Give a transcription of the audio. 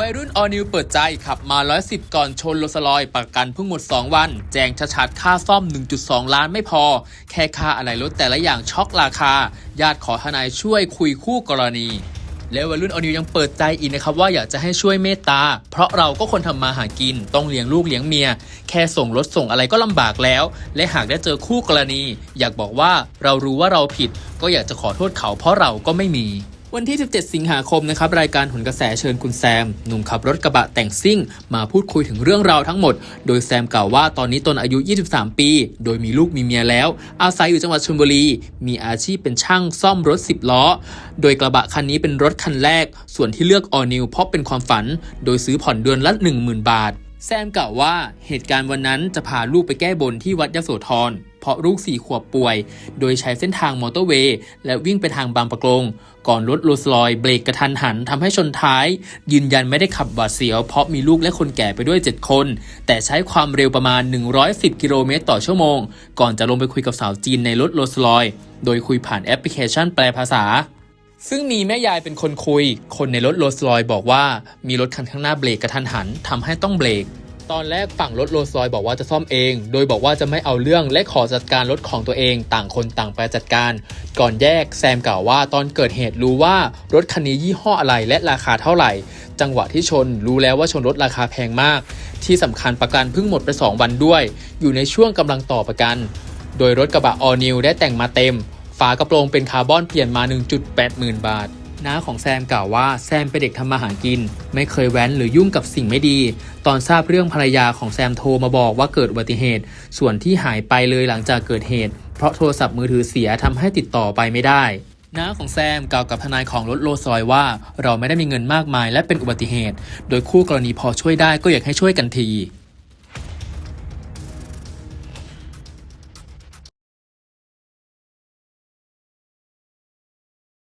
วัยรุ่นออนิวเปิดใจขับมา 110 ก่อนชนโรสลอยประกันเพิ่งหมด 2 วัน แจงชัดๆค่าซ่อม 1.2 ล้านไม่พอ แค่ค่าอะไรรถแต่ละอย่างช็อกราคา ญาติขอทนายช่วยคุยคู่กรณีและวัยรุ่นออนิวยังเปิดใจอีกนะครับว่าอยากจะให้ช่วยเมตตา เพราะเราก็คนทำมาหากิน ต้องเลี้ยงลูกเลี้ยงเมีย แค่ส่งรถส่งอะไรก็ลำบากแล้ว และหากได้เจอคู่กรณี อยากบอกว่าเรารู้ว่าเราผิด ก็อยากจะขอโทษเขาเพราะเราก็ไม่มี วันที่ 17 สิงหาคมนะครับรายการหนกระแสเชิญคุณแซม หนุ่มขับรถกระบะแต่งซิ่ง มาพูดคุยถึงเรื่องราวทั้งหมด โดยแซมกล่าวว่าตอนนี้ตนอายุ 23 ปี โดยมีลูกมีเมียแล้ว อาศัยอยู่จังหวัดชลบุรี มีอาชีพเป็นช่างซ่อมรถ 10 ล้อ โดยกระบะคันนี้เป็นรถคันแรก ส่วนที่เลือกออนิวเพราะเป็นความฝัน โดยซื้อผ่อนเดือนละ 10,000 บาท แซมกล่าวว่าเหตุการณ์วันนั้นจะพาลูกไปแก้บนที่วัดยโสธรเพราะลูกสี่ขวบป่วย โดยใช้เส้นทางมอเตอร์เวย์ และวิ่งไปทางบางประกง ก่อนรถโรลส์รอยซ์เบรกกระทันหันทำให้ชนท้าย ยืนยันไม่ได้ขับหวาดเสียว เพราะมีลูกและคนแก่ไปด้วย 7 คน แต่ใช้ความเร็วประมาณ 110 กิโลเมตรต่อชั่วโมง ก่อนจะลงไปคุยกับสาวจีนในรถโรลส์รอยซ์โดยคุยผ่านแอปพลิเคชันแปลภาษา ซึ่งมีแม่ยายเป็นคนคุย คนในรถโรลส์รอยซ์บอกว่ามีรถคันข้างหน้าเบรกกระทันหันทำให้ต้องเบรก ตอนแรกฝั่งรถโรลส์รอยซ์บอกว่าจะซ่อมเอง โดยบอกว่าจะไม่เอาเรื่องและขอจัดการรถของตัวเองต่างคนต่างไปจัดการ ก่อนแยกแซมกล่าวว่าตอนเกิดเหตุรู้ว่ารถคันนี้ยี่ห้ออะไรและราคาเท่าไหร่ จังหวะที่ชนรู้แล้วว่าชนรถราคาแพงมาก ที่สำคัญประกันเพิ่งหมดไป 2 วันด้วย อยู่ในช่วงกำลังต่อประกัน โดยรถกระบะ All New ได้แต่งมาเต็ม ฝากระโปรงเป็นคาร์บอนเปลี่ยนมา 1.8หมื่นบาท น้าของแซมกล่าวว่าแซมเป็นเด็กทำมาหากิน ไม่เคยแว้นหรือยุ่งกับสิ่งไม่ดี ตอนทราบเรื่องภรรยาของแซมโทรมาบอกว่าเกิดอุบัติเหตุ ส่วนที่หายไปเลยหลังจากเกิดเหตุ เพราะโทรศัพท์มือถือเสียทำให้ติดต่อไปไม่ได้น้าของแซมกล่าวกับทนายของรถโรลส์รอยว่า เราไม่ได้มีเงินมากมายและเป็นอุบัติเหตุ โดยคู่กรณีพอช่วยได้ก็อยากให้ช่วยกันที